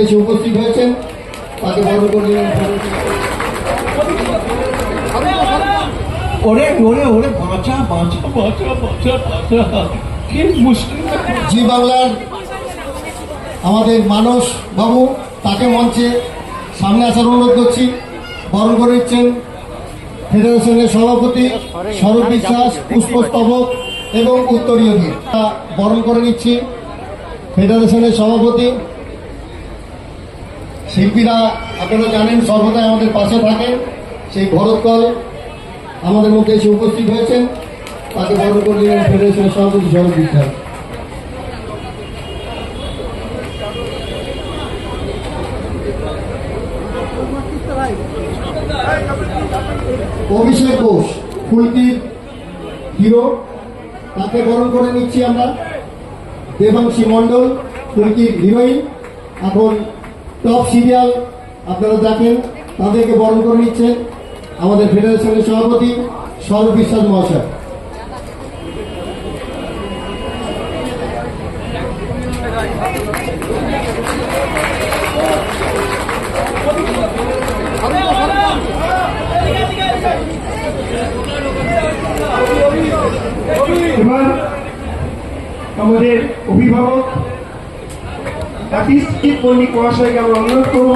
এসে উপস্থিত হয়েছেন। তাকে করে ওরে ওরে ওরে বাঁচা বাঁচা বাঁচা বাঁচা বাঁচা। কি মুশকিল জি বাংলার আমাদের মানস বাবু তাকে মঞ্চে সামনে আসার অনুরোধ করছি। বরণ করে নিচ্ছেন ফেডারেশনের সভাপতি স্বরূপ বিশ্বাস পুষ্পস্তবক এবং উত্তরীয় বরণ করে নিচ্ছি ফেডারেশনের সভাপতি শিল্পীরা, আপনারা জানেন, সর্বদাই আমাদের পাশে থাকেন। সেই ভরতকল আমাদের মধ্যে এসে উপস্থিত হয়েছেন। তাকে নিলেন ফেডারেশনের সভাপতি বিশ্বাস অভিষেক ঘোষ ফুলকির হিরো। তাকে বরণ করে নিচ্ছি আমরা। দেবাংশী মণ্ডল, ফুলকির হিরোইন। এখন টপ সিরিয়াল আপনারা দেখেন, তাদেরকে বরণ করে নিচ্ছেন আমাদের ফেডারেশনের সভাপতি সৌরভ বিশ্বাস মহাশয়। আমাদের অভিভাবক আর্টিস্টিক পণ্ডিত মহাশয়কে আমরা অনুরোধ করব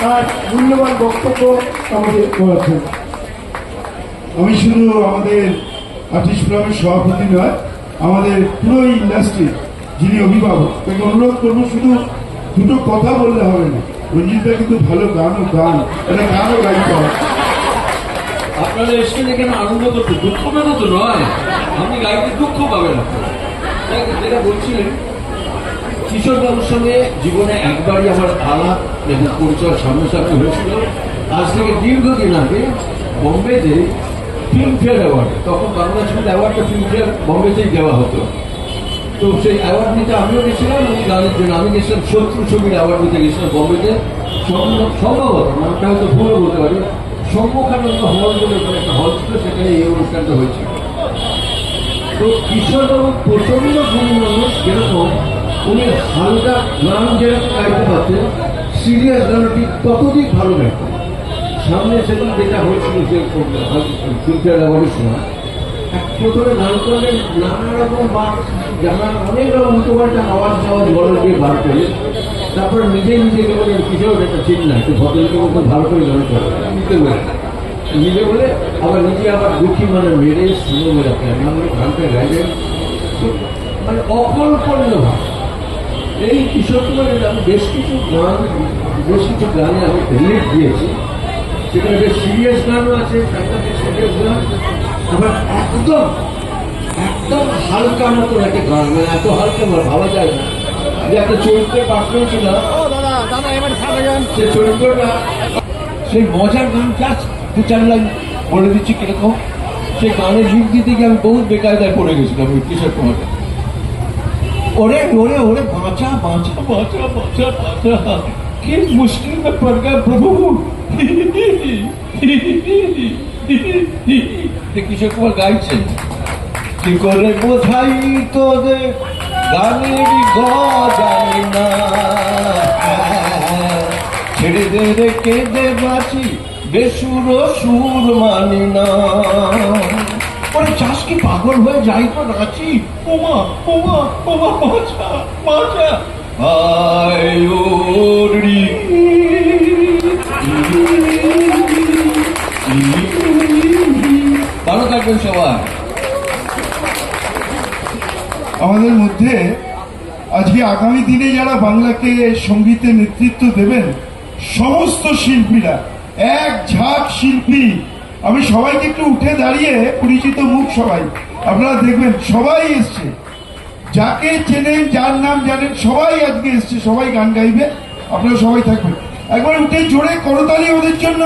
তার মূল্যবান বক্তব্য আমাদের করেছেন আমি শুধু আমাদের আর্টিস্ট ক্লাবের সভাপতি নয় আমাদের পুরো ইন্ডাস্ট্রি যিনি অভিভাবক তাকে অনুরোধ করব শুধু দুটো কথা বললে হবে না। রঞ্জিতদা কিন্তু ভালো গানও গান এটা গানও গাইতে হবে আপনারা এসেছেন এখানে আনন্দ করতে দুঃখ পেতে তো নয়। আপনি গাইতে দুঃখ পাবেন। আপনারা। যেটা বলছিলেন কিশোর বাবুর সঙ্গে জীবনে একবারই আমার আলাপ এবং পরিচয় সামনাসামনি হয়েছিল। আজ থেকে দীর্ঘদিন আগে বোম্বেতে ফিল্মফেয়ার অ্যাওয়ার্ড তখন বাংলা ছবির অ্যাওয়ার্ডটা ফিল্মফেয়ার বোম্বেতেই দেওয়া হতো। তো সেই অ্যাওয়ার্ড নিতে আমিও গেছিলাম উনি গানের জন্য, আমি গেছিলাম শত্রু ছবির অ্যাওয়ার্ড নিতে গেছিলাম বোম্বেতে। সম্ভব- সম্ভবত, নামটা হয়তো ভুলও বলতে পারি, সম্মুখানন্দ হল বলে একটা হল ছিল, সেখানে এই অনুষ্ঠানটা হয়েছিল। তো কিশোরবাবু প্রচণ্ড গুণী মানুষ, যেরকম উনি হালকা গান যেরকম গাইতে পারতেন সিরিয়াস গান ঠিক ততদিক ভালো গাইতেন সামনে সেদিন যেটা হয়েছিল যে ফিল্মফেয়ার অ্যাওয়ার্ডের সময় প্রথমে গান করলেন নানা রকম বা জানা অনেক রকম উল্টোপাল্টা আওয়াজ আওয়াজ গলা দিয়ে বার করে। তারপর নিজে নিজেকে বলে কিশোর এটা ঠিক না, একটু ভদ্রলোকের মতো ভালো করে গান করে। নিতে বলে। নিজে বলে, আবার নিজে আবার দুঃখী মানে মেরে শুনে মেরে এমন গানটা গাইলেন মানে অকল্পনীয় ভাব। এই কিশোর কুমারের আমি বেশ কিছু গান বেশ কিছু গানে আমি রিলিজ দিয়েছি। সেখানে বেশ সিরিয়াস গানও আছে সিরিয়াস গান। আবার একদম একদম হালকা মতো একটা গান মানে এত হালকা আমার ভাবা যায় না। যে একটা চরিত্রের পাঠ করেছিলাম। সে চরিত্রটা সেই মজার গান জাস্ট দু চার লাইন বলে দিচ্ছি কীরকম। সেই গানের যুগ দিতে গিয়ে আমি বহুত বেকায়দায় পড়ে গেছিলাম কিশোর কুমারটা। ওরে ওরে ওরে বাঁচা বাঁচা বাঁচা বাঁচা বাঁচা কি মুশকিল মে পড় গা প্রভু কিশোর কুমার গাইছে কি করে বোঝাই তোদের গানের গজাই না ছেড়ে দে রে কেঁদে বাঁচি বেসুর সুর মানি না ওরে চাষ কি পাগল হয়ে যাই তো নাচি ওমা ওমা ওমা বাঁচা বাঁচা আয়োরি ভালো থাকবেন সবাই। আমাদের মধ্যে আজকে আগামী দিনে যারা বাংলাকে সঙ্গীতে নেতৃত্ব দেবেন, সমস্ত শিল্পীরা, এক ঝাঁক শিল্পী আমি সবাইকে একটু উঠে দাঁড়িয়ে পরিচিত মুখ সবাই। আপনারা দেখবেন সবাই এসছে। যাকে চেনেন, যার নাম জানেন, সবাই আজকে এসছে, সবাই গান গাইবে। আপনারা সবাই থাকবেন। একবার উঠে জোরে করতালি ওদের জন্য।